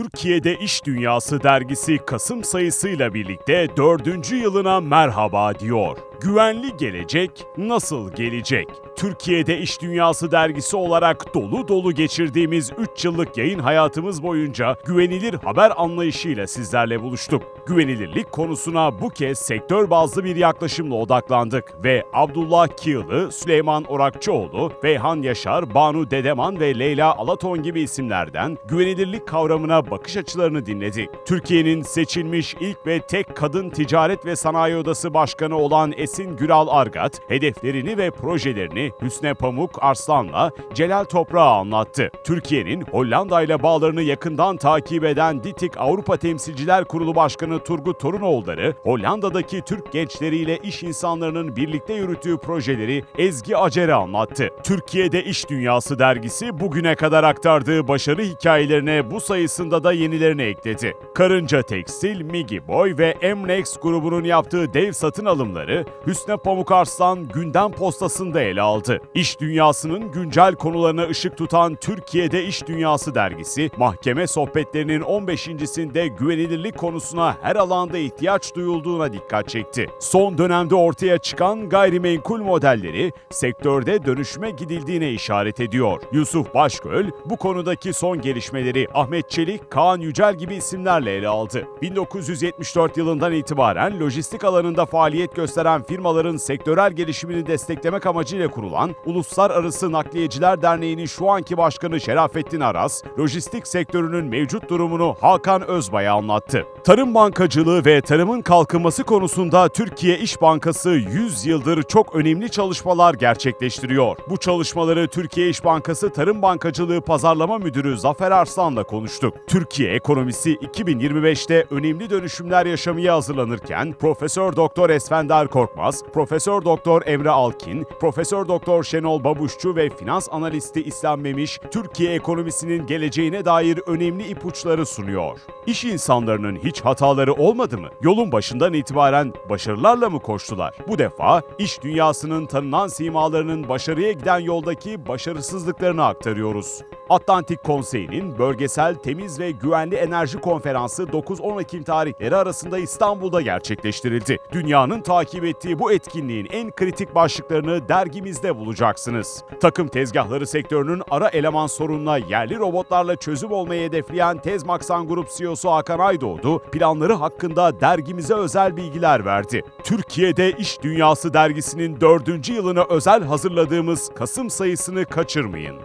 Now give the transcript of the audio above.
Türkiye'de İş Dünyası dergisi Kasım sayısıyla birlikte dördüncü yılına merhaba diyor. Güvenli gelecek nasıl gelecek? Türkiye'de İş Dünyası dergisi olarak dolu dolu geçirdiğimiz 3 yıllık yayın hayatımız boyunca güvenilir haber anlayışıyla sizlerle buluştuk. Güvenilirlik konusuna bu kez sektör bazlı bir yaklaşımla odaklandık ve Abdullah Kiyılı, Süleyman Orakçıoğlu, Beyhan Yaşar, Banu Dedeman ve Leyla Alaton gibi isimlerden güvenilirlik kavramına bakış açılarını dinledik. Türkiye'nin seçilmiş ilk ve tek kadın ticaret ve sanayi odası başkanı olan Esin Güral Argat, hedeflerini ve projelerini Hüsne Pamuk Arslan'la Celal Toprağa anlattı. Türkiye'nin Hollanda ile bağlarını yakından takip eden DİTİK Avrupa Temsilciler Kurulu Başkanı Turgut Torunoğulları, Hollanda'daki Türk gençleriyle iş insanlarının birlikte yürüttüğü projeleri Ezgi Acer'e anlattı. Türkiye'de İş Dünyası dergisi bugüne kadar aktardığı başarı hikayelerine bu sayısında da yenilerini ekledi. Karınca Tekstil, Migi Boy ve Emrex grubunun yaptığı dev satın alımları Hüsne Pamuk Arslan gündem postasında ele aldı. İş dünyasının güncel konularına ışık tutan Türkiye'de İş Dünyası dergisi, mahkeme sohbetlerinin 15.sinde güvenilirlik konusuna her alanda ihtiyaç duyulduğuna dikkat çekti. Son dönemde ortaya çıkan gayrimenkul modelleri sektörde dönüşüme gidildiğine işaret ediyor. Yusuf Başgöl bu konudaki son gelişmeleri Ahmet Çelik, Kaan Yücel gibi isimlerle ele aldı. 1974 yılından itibaren lojistik alanında faaliyet gösteren firmaların sektörel gelişimini desteklemek amacıyla kurulan Uluslararası Nakliyeciler Derneği'nin şu anki başkanı Şerafettin Aras, lojistik sektörünün mevcut durumunu Hakan Özbay'a anlattı. Tarım bankacılığı ve tarımın kalkınması konusunda Türkiye İş Bankası 100 yıldır çok önemli çalışmalar gerçekleştiriyor. Bu çalışmaları Türkiye İş Bankası Tarım Bankacılığı Pazarlama Müdürü Zafer Arslan'la konuştuk. Türkiye ekonomisi 2025'te önemli dönüşümler yaşamaya hazırlanırken Profesör Doktor Esfender Korkmaz, Profesör Doktor Emre Alkin, Profesör Doktor Şenol Babuşçu ve finans analisti İslam Memiş, Türkiye ekonomisinin geleceğine dair önemli ipuçları sunuyor. İş insanlarının hiç hataları olmadı mı? Yolun başından itibaren başarılarla mı koştular? Bu defa iş dünyasının tanınan simalarının başarıya giden yoldaki başarısızlıklarını aktarıyoruz. Atlantik Konseyi'nin bölgesel temiz ve güvenli enerji konferansı 9-10 Ekim tarihleri arasında İstanbul'da gerçekleştirildi. Dünyanın takip ettiği bu etkinliğin en kritik başlıklarını dergimizde bulacaksınız. Takım tezgahları sektörünün ara eleman sorununa yerli robotlarla çözüm olmayı hedefleyen Tezmaksan Grup CEO'su Hakan Aydoğdu planları hakkında dergimize özel bilgiler verdi. Türkiye'de İş Dünyası dergisinin dördüncü yılına özel hazırladığımız Kasım sayısını kaçırmayın.